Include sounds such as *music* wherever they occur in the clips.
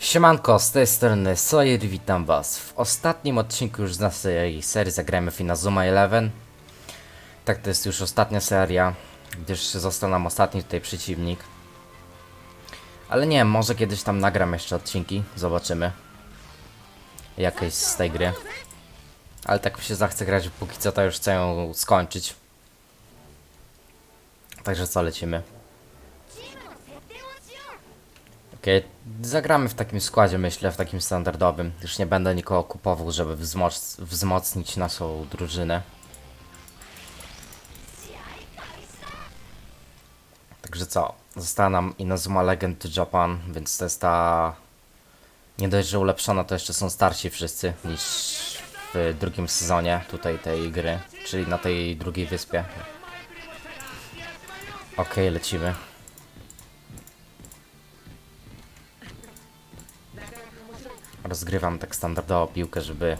Siemanko, z tej strony Sawyer, witam was. W ostatnim odcinku już z naszej serii zagrajmy w Inazuma Eleven. Tak, to jest już ostatnia seria, gdyż został nam ostatni tutaj przeciwnik. Ale nie może kiedyś tam nagram jeszcze odcinki, zobaczymy. Jakieś z tej gry. Ale tak mi się zachce grać, póki co to już chcę ją skończyć. Także co, lecimy. Okej, zagramy w takim składzie, myślę, w takim standardowym. Już nie będę nikogo kupował, żeby wzmoc wzmocnić naszą drużynę. Także co, została nam Inazuma Legend to Japan, więc to jest ta... Nie dość, że ulepszona, to jeszcze są starsi wszyscy niż w drugim sezonie tutaj tej gry, czyli na tej drugiej wyspie. Okej, lecimy. Rozgrywam tak standardowo piłkę, żeby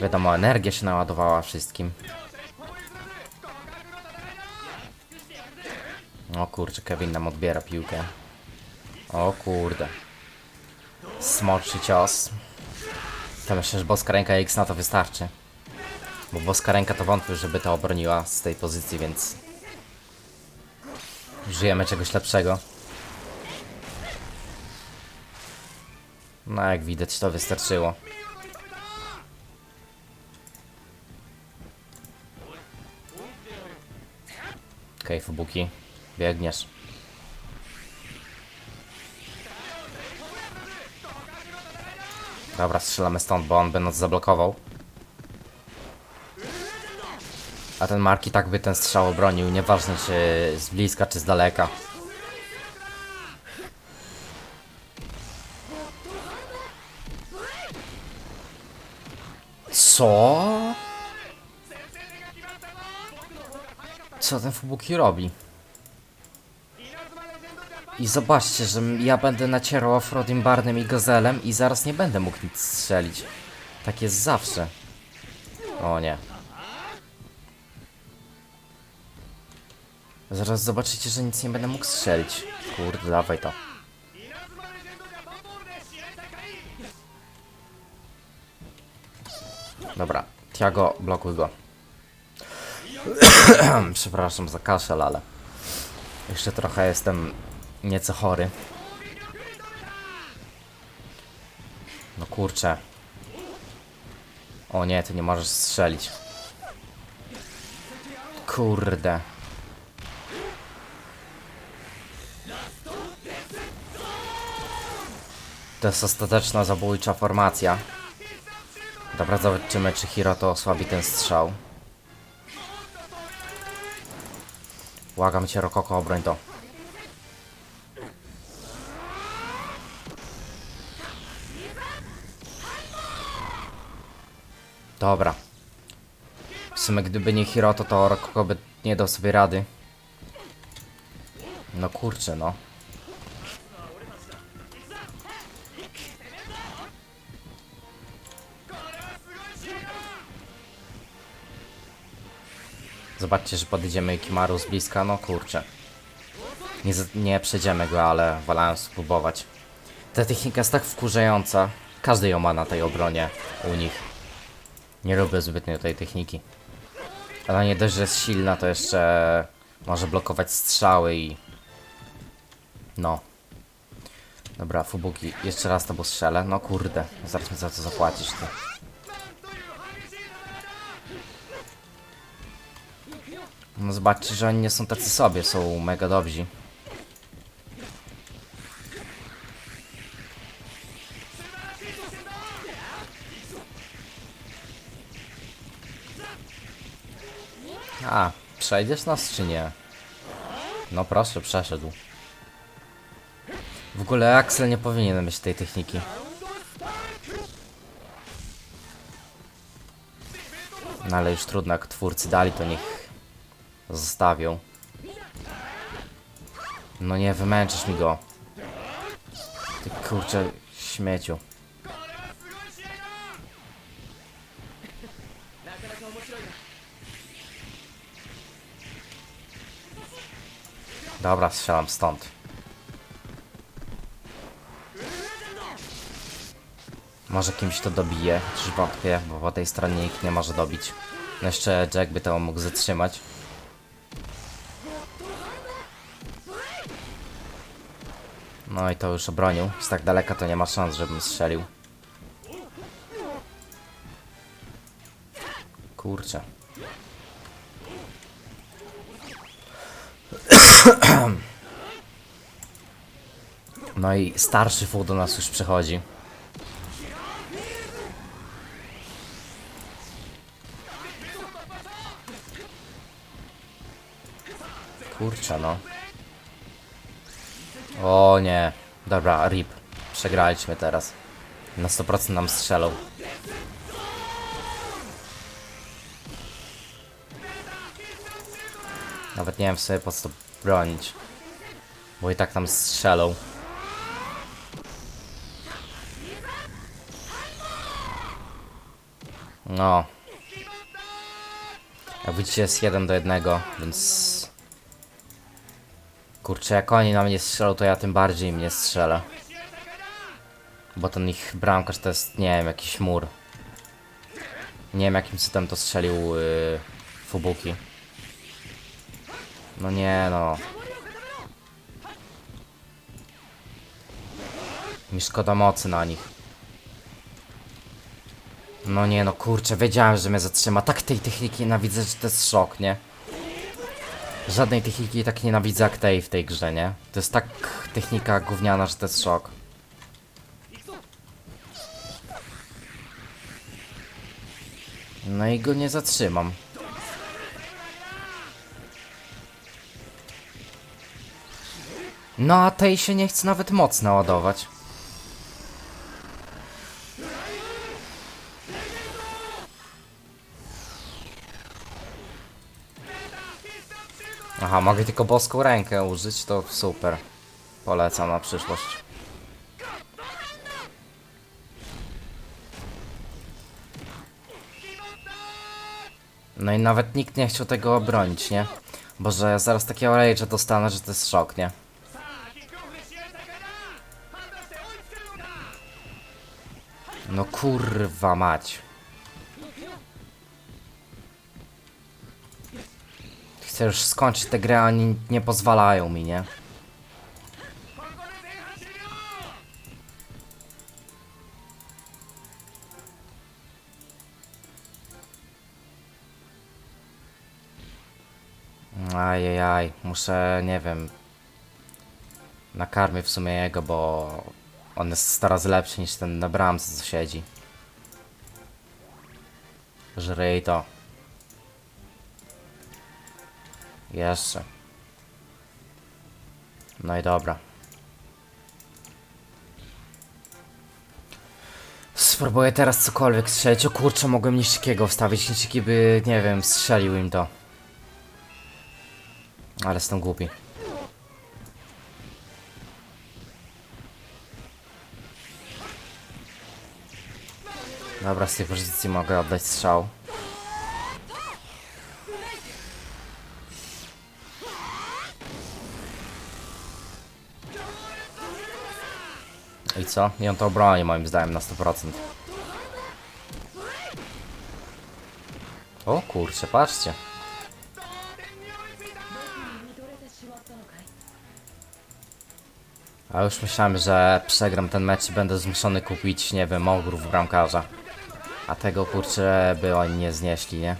wiadomo, energia się naładowała wszystkim. O kurczę, Kevin nam odbiera piłkę. O kurde. Smoczy cios. To myślę, że boska ręka X na to wystarczy. Bo boska ręka to wątpię, żeby to obroniła z tej pozycji, więc... Żyjemy czegoś lepszego. No jak widać to wystarczyło. Okej, okay, Fubuki, biegniesz. Dobra, strzelamy stąd, bo on by nas zablokował. A ten Marki tak by ten strzał obronił, nieważne czy z bliska, czy z daleka. Co? Co ten Fubuki robi? I zobaczcie, że ja będę nacierał Afrodim Barnem i Gazelem i zaraz nie będę mógł nic strzelić. Tak jest zawsze. O nie. Zaraz zobaczycie, że nic nie będę mógł strzelić. Kurde, dawaj to. Dobra, Tiago, blokuj go. *clears throat* Przepraszam za kaszel, ale jeszcze trochę jestem nieco chory. No kurczę. O nie, ty nie możesz strzelić. Kurde. To jest ostateczna zabójcza formacja. Dobra, zobaczymy, czy Hiroto osłabi ten strzał. Błagam cię, Rokoko, obroń to. Dobra. W sumie, gdyby nie Hiroto, to Rokoko by nie dał sobie rady. No kurczę, no. Zobaczcie, że podejdziemy Kimaru z bliska, no kurczę. Nie, nie przejdziemy go, ale wolałem spróbować. Ta technika jest tak wkurzająca. Każdy ją ma na tej obronie u nich. Nie lubię zbytnio tej techniki. Ona nie dość, że jest silna, to jeszcze może blokować strzały i... No. Dobra, Fubuki, jeszcze raz to strzelę. No kurde, zaraz mi za to zapłacisz ty. No zobaczcie, że oni nie są tacy sobie, są mega dobrzy. A, przejdziesz nas czy nie? No proszę, przeszedł. W ogóle Axel nie powinien mieć tej techniki. No ale już trudno, jak twórcy dali, to niech zostawią. No nie, wymęczysz mi go. Ty kurczę, śmieciu. Dobra, strzelam stąd. Może kimś to dobije, chociaż wątpię, bo po tej stronie nikt nie może dobić. No jeszcze Jack by to mógł zatrzymać. No i to już obronił. Z tak daleka to nie ma szans, żebym strzelił. Kurczę. No i starszy fół do nas już przychodzi. Kurczę no. O nie. Dobra, rip. Przegraliśmy teraz. Na 100% nam strzelą. Nawet nie wiem sobie po co bronić. Bo i tak tam strzelą. No. Jak widzicie jest jeden do jednego, więc... Kurczę, jak oni na mnie strzelą, to ja tym bardziej mnie strzelę. Bo ten ich bramkarz to jest, nie wiem, jakiś mur. Nie wiem jakim cudem to strzelił yy, Fubuki. No nie no. Mi szkoda mocy na nich. No nie no, kurczę, wiedziałem, że mnie zatrzyma. Tak tej techniki nienawidzę, że to jest szok, nie? Żadnej techniki tak nienawidzę jak tej w tej grze, nie? To jest tak technika gówniana, że to jest szok. No i go nie zatrzymam. No a tej się nie chce nawet moc naładować. Aha, mogę tylko boską rękę użyć, to super. Polecam na przyszłość. No i nawet nikt nie chciał tego obronić, nie? Boże, ja zaraz takiego rage'a dostanę, że to jest szok, nie? No kurwa mać. Chcę już skończyć tę grę, oni nie pozwalają mi, nie? Ajajaj, muszę, nie wiem, nakarmię w sumie jego, bo on jest coraz lepszy niż ten na bramce, co siedzi. Żryj to. Jeszcze. No i dobra. Spróbuję teraz cokolwiek strzelić. O kurczę, mogłem niszczykiego wstawić. Niszczyki by, nie wiem, strzelił im to. Ale jestem głupi. Dobra, z tej pozycji mogę oddać strzał. Co? I on to obroni moim zdaniem na 100%. O kurczę, patrzcie. A już myślałem, że przegram ten mecz i będę zmuszony kupić, nie wiem, ogrów bramkarza. A tego kurczę by oni nie znieśli, nie?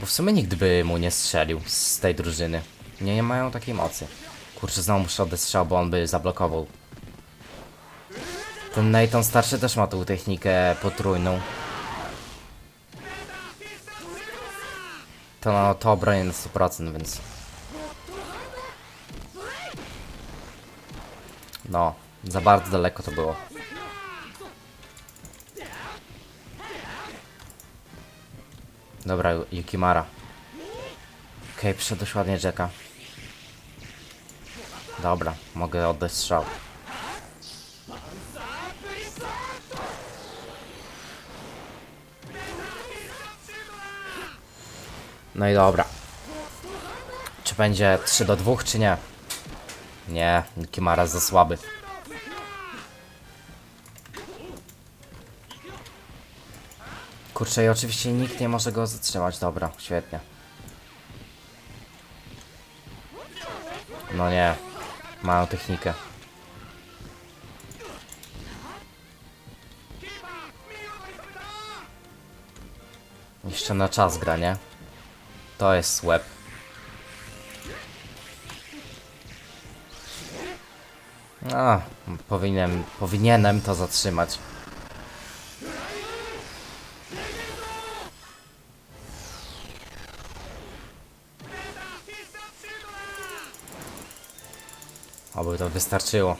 Bo w sumie nikt by mu nie strzelił z tej drużyny. Nie, nie mają takiej mocy. Kurczę, znowu muszę oddać strzał, bo on by zablokował. Ten Nathan starszy też ma tą technikę potrójną. To no, to obronię na 100%, więc... No, za bardzo daleko to było. Dobra, Yukimara. Okej, okay, przyszedł ładnie Jacka. Dobra, mogę oddać strzał. No i dobra. Czy będzie 3 do 2, czy nie? Nie, Kimara za słaby. Kurczę, i oczywiście nikt nie może go zatrzymać. Dobra, świetnie. No nie. Mają technikę. Jeszcze na czas gra, nie? To jest łeb. A, powinienem, powinienem to zatrzymać. Oby to wystarczyło.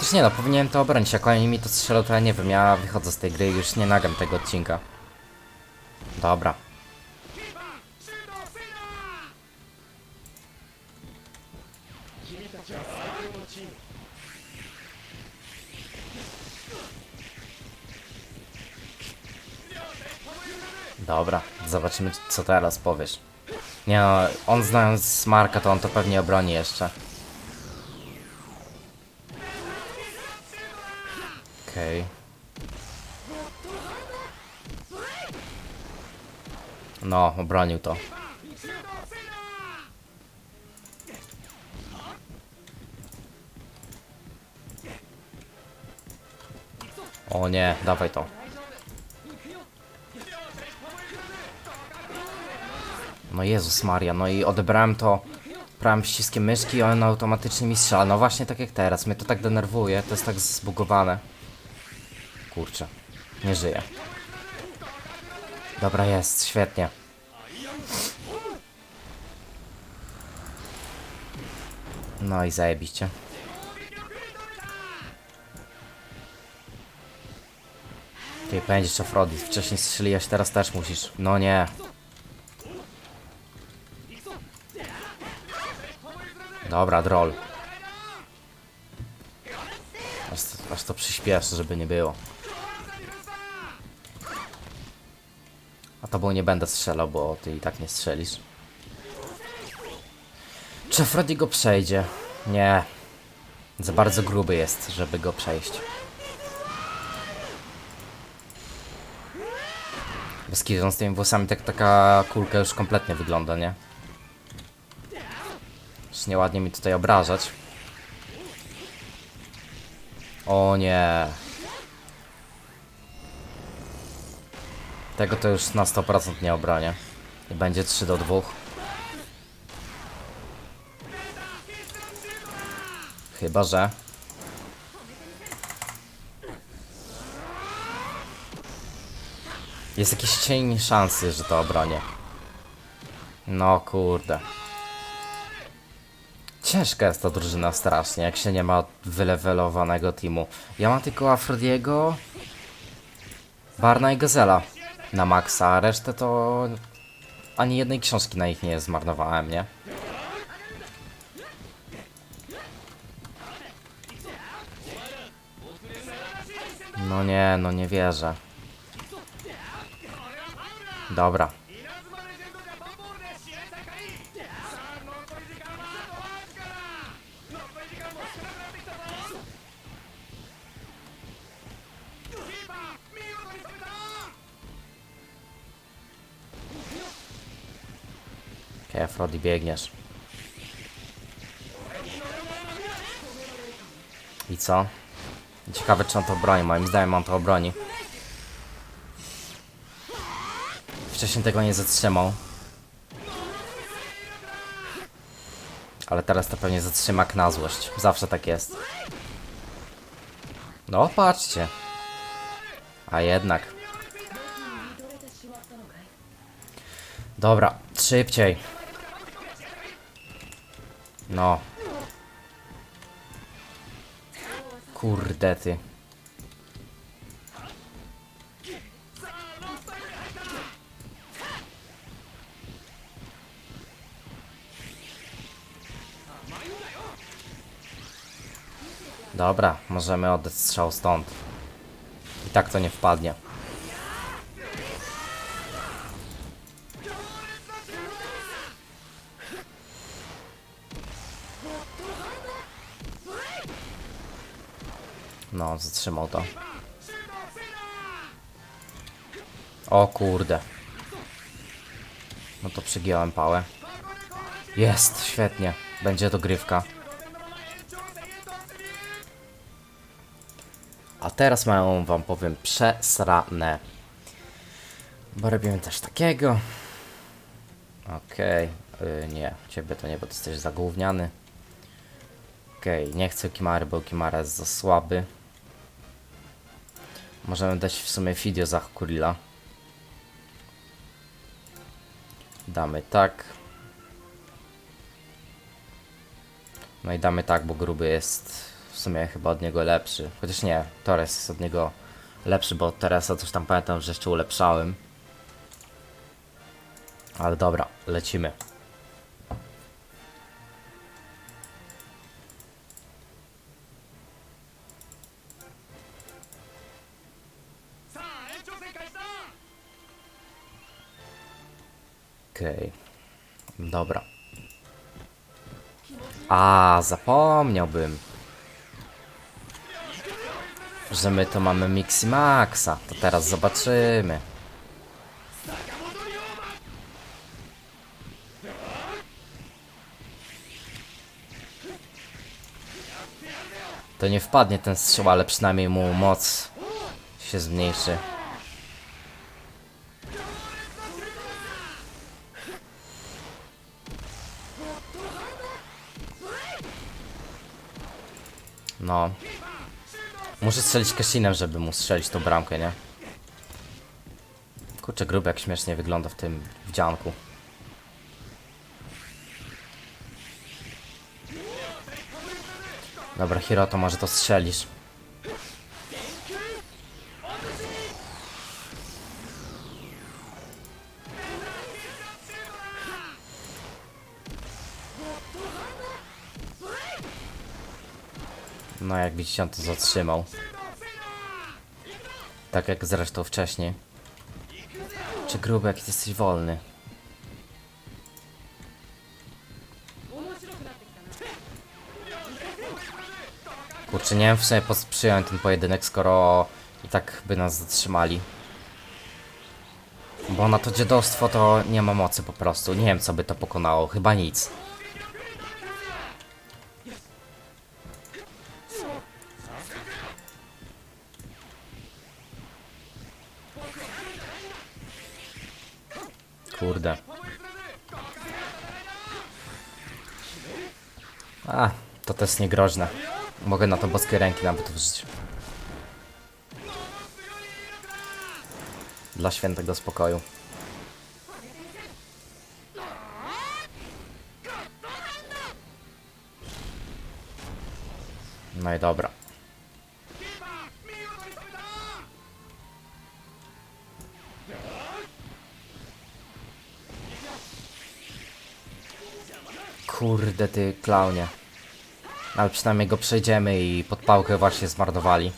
Też nie no, powinienem to obronić. Jak oni mi to strzelą, to ja nie wiem. Ja wychodzę z tej gry i już nie nagram tego odcinka. Dobra. Dobra, zobaczymy co teraz powiesz. Nie no, on znając Marka, to on to pewnie obroni jeszcze. Okej. No, obronił to. O nie, dawaj to. No Jezus Maria, no i odebrałem to prawym ściskiem myszki i on automatycznie mi strzela. No właśnie tak jak teraz, mnie to tak denerwuje, to jest tak zbugowane. Kurczę, nie żyję. Dobra jest, świetnie. No i zajebiście. Ty pędzisz Afrodit, wcześniej strzeliłeś, teraz też musisz. No nie. Dobra, droll. Aż, aż to przyspieszę, żeby nie było. A to bo nie będę strzelał, bo ty i tak nie strzelisz. Czy Freddy go przejdzie? Nie. Za bardzo gruby jest, żeby go przejść. Z tymi włosami tak taka kulka już kompletnie wygląda, nie? Już nieładnie mi tutaj obrażać. O nie. Tego to już na 100% nie obronię. I będzie 3 do 2. Chyba, że... Jest jakiś cień szansy, że to obronię. No kurde. Ciężka jest ta drużyna strasznie, jak się nie ma wylewelowanego teamu. Ja mam tylko Afrodiego, Barna i Gazela na maksa, a resztę to ani jednej książki na ich nie zmarnowałem, nie? No nie, no nie wierzę. Dobra. Okay, Frody, biegniesz. I co? Ciekawe, czy on to obroni. Moim zdaniem on to obroni. Wcześniej tego nie zatrzymał. Ale teraz to pewnie zatrzyma na złość. Zawsze tak jest. No, patrzcie. A jednak. Dobra, szybciej. No. Kurde ty. Dobra, możemy oddać strzał stąd. I tak to nie wpadnie. Zatrzymał to. O kurde. No to przygiąłem pałę. Jest, świetnie. Będzie dogrywka. A teraz mają wam powiem przesrane. Bo robimy też takiego. Okej, y, nie, ciebie to nie, bo ty jesteś zagłówniany. Okej, nie chcę Kimary, bo Kimara jest za słaby. Możemy dać w sumie Fidio za Kurila. Damy tak. No i damy tak, bo gruby jest w sumie chyba od niego lepszy. Chociaż nie, Torres jest od niego lepszy, bo Teresa coś tam pamiętam, że jeszcze ulepszałem. Ale dobra, lecimy. Dobra. A, zapomniałbym. Że my to mamy Miximaxa. To teraz zobaczymy. To nie wpadnie ten strzał, ale przynajmniej mu moc się zmniejszy. No. Muszę strzelić Kashinem, żeby mu strzelić tą bramkę, nie? Kurczę, gruby jak śmiesznie wygląda w tym wdzianku. Dobra, Hiroto, może to strzelisz. No, jak widzicie, on to zatrzymał. Tak jak zresztą wcześniej. Czy gruby, jak ty jesteś wolny? Kurczę, nie wiem w sumie ten pojedynek, skoro i tak by nas zatrzymali. Bo na to dziadostwo to nie ma mocy po prostu. Nie wiem co by to pokonało, chyba nic. Kurde. A, to też niegroźne. Mogę na to boskie ręki nawet użyć. Dla świętego spokoju. No i dobra. Kurde ty klaunie. Ale przynajmniej go przejdziemy i podpałkę właśnie zmarnowali.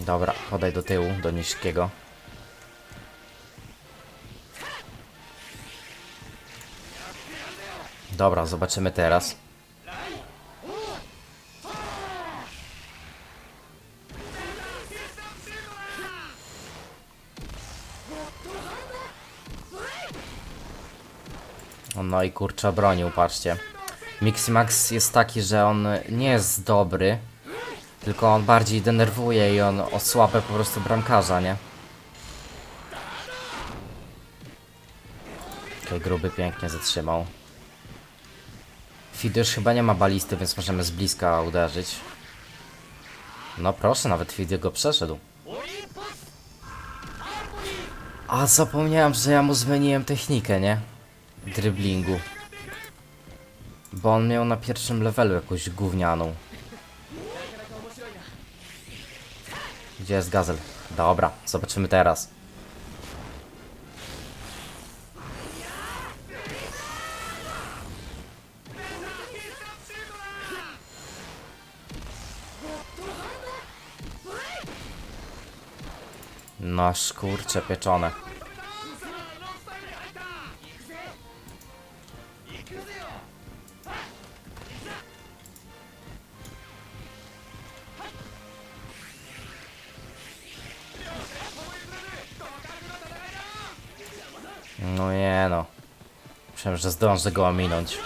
Dobra, podaj do tyłu, do niskiego. Dobra, zobaczymy teraz. No i kurczę bronił, patrzcie. Miximax jest taki, że on nie jest dobry, tylko on bardziej denerwuje i on osłabia po prostu bramkarza, nie? Okej, gruby pięknie zatrzymał. Już chyba nie ma balisty, więc możemy z bliska uderzyć. No proszę, nawet Fidy go przeszedł. A zapomniałem, że ja mu zmieniłem technikę, nie? Dryblingu. Bo on miał na pierwszym levelu jakąś gównianą. Gdzie jest Gazel? Dobra, zobaczymy teraz. No kurcze pieczone. Że zdążę go ominąć.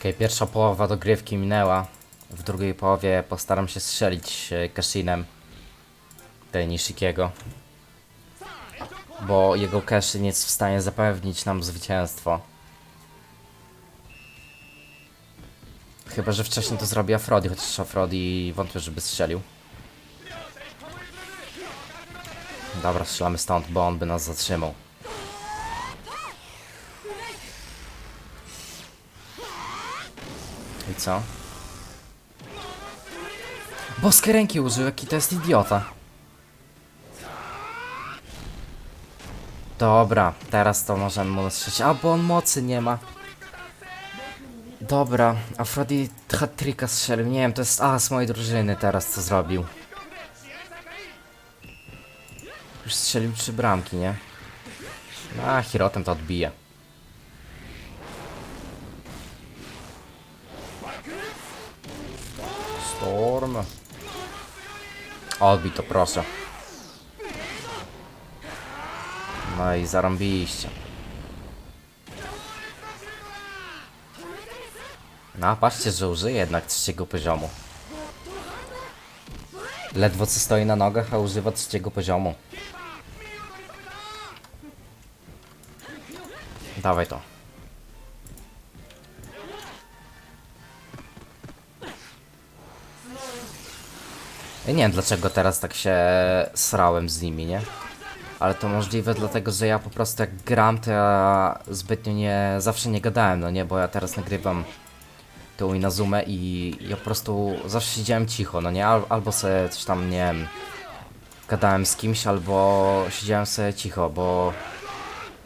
Okej, pierwsza połowa dogrywki minęła. W drugiej połowie postaram się strzelić e, Kashinem tej Nishikiego. Bo jego Kashin jest w stanie zapewnić nam zwycięstwo. Chyba, że wcześniej to zrobi Afrodi, chociaż Afrodi wątpię, żeby strzelił. Dobra, strzelamy stąd, bo on by nas zatrzymał. I co? Boskie ręki użył, jaki to jest idiota. Dobra, teraz to możemy mu strzelić. A, bo on mocy nie ma. Dobra, Afrodi hat-tricka strzelił. Nie wiem, to jest as mojej drużyny teraz, co zrobił. Już strzelił trzy bramki, nie? A, Hirotem to odbije. Storm. Odbij to, proszę. No i zarąbiliście. No, patrzcie, że użyje jednak trzeciego poziomu. Ledwo co stoi na nogach, a używa trzeciego poziomu. Dawaj to. Ja nie wiem dlaczego teraz tak się srałem z nimi, nie? Ale to możliwe dlatego, że ja po prostu jak gram, to ja zbytnio nie, zawsze nie gadałem, no nie? Bo ja teraz nagrywam tą Inazumę i ja po prostu zawsze siedziałem cicho, no nie? Al, albo sobie coś tam, nie wiem, gadałem z kimś, albo siedziałem sobie cicho, bo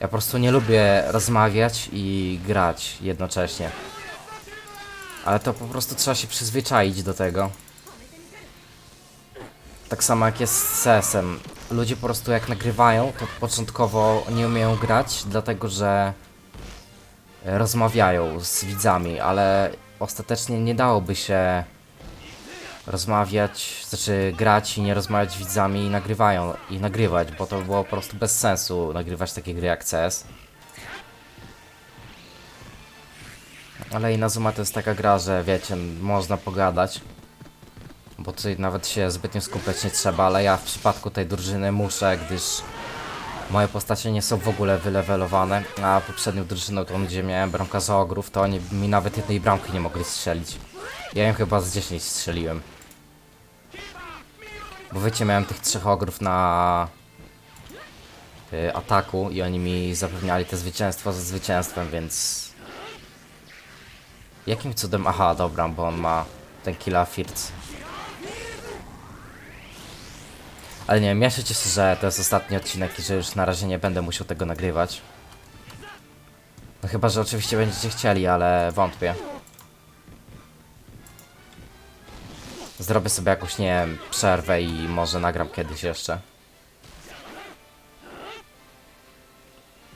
ja po prostu nie lubię rozmawiać i grać jednocześnie. Ale to po prostu trzeba się przyzwyczaić do tego. Tak samo jak jest z CS-em. Ludzie po prostu jak nagrywają, to początkowo nie umieją grać, dlatego że rozmawiają z widzami, ale ostatecznie nie dałoby się rozmawiać, znaczy grać i nie rozmawiać z widzami i nagrywają i nagrywać, bo to było po prostu bez sensu nagrywać takie gry jak CS. Ale Inazuma to jest taka gra, że wiecie, można pogadać. Bo tutaj nawet się zbytnio skupiać nie trzeba, ale ja w przypadku tej drużyny muszę, gdyż moje postacie nie są w ogóle wylewelowane, a poprzednią drużyną, tą gdzie miałem bramkarza ogrów, to oni mi nawet jednej bramki nie mogli strzelić. Ja im chyba z 10 strzeliłem. Bo wiecie, miałem tych trzech ogrów na y, ataku i oni mi zapewniali te zwycięstwo ze zwycięstwem, więc... Jakim cudem? Aha, dobra, bo on ma ten killa Firc. Ale nie wiem, ja się cieszę, że to jest ostatni odcinek i że już na razie nie będę musiał tego nagrywać. No chyba, że oczywiście będziecie chcieli, ale wątpię. Zrobię sobie jakąś, nie wiem, przerwę i może nagram kiedyś jeszcze.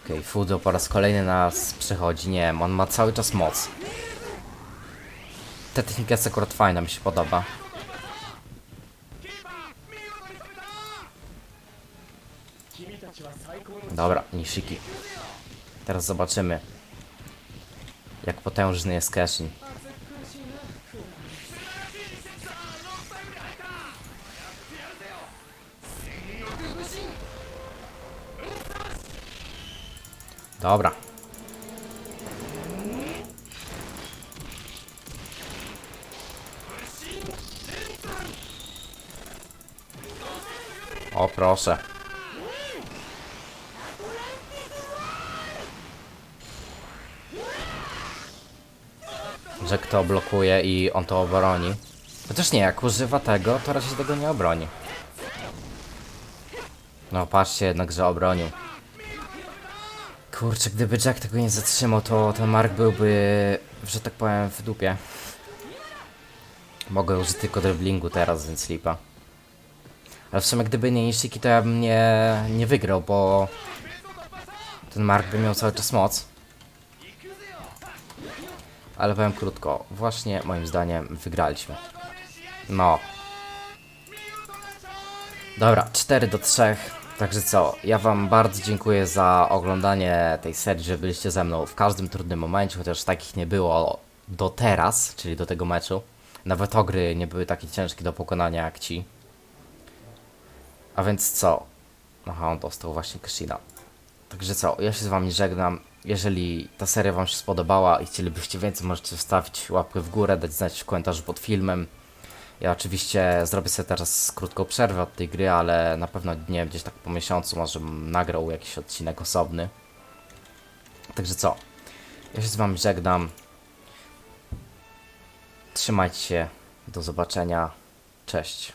Okej, okay, Fudo po raz kolejny nas przechodzi. Nie wiem, on ma cały czas moc. Ta technika jest akurat fajna, mi się podoba. Dobra, Nishiki. Teraz zobaczymy, jak potężny jest Keshin. Dobra. O proszę. Że kto blokuje i on to obroni. Chociaż nie, jak używa tego, to raczej tego nie obroni. No patrzcie jednak, że obronił. Kurczę, gdyby Jack tego nie zatrzymał, to ten Mark byłby, że tak powiem, w dupie. Mogę użyć tylko driblingu teraz, więc lipa. Ale w sumie gdyby nie Nishiki, to ja bym nie, nie wygrał, bo ten Mark by miał cały czas moc. Ale powiem krótko, właśnie moim zdaniem wygraliśmy. No. Dobra, 4 do 3. Także co, ja wam bardzo dziękuję za oglądanie tej serii, że byliście ze mną w każdym trudnym momencie, chociaż takich nie było do teraz, czyli do tego meczu. Nawet ogry nie były takie ciężkie do pokonania jak ci. A więc co? Aha, on dostał właśnie Kushina. Także co, ja się z wami żegnam. Jeżeli ta seria wam się spodobała i chcielibyście więcej, możecie wstawić łapkę w górę, dać znać w komentarzu pod filmem. Ja oczywiście zrobię sobie teraz krótką przerwę od tej gry, ale na pewno nie wiem, gdzieś tak po miesiącu może nagrał jakiś odcinek osobny. Także co, ja się z wami żegnam. Trzymajcie się, do zobaczenia, cześć.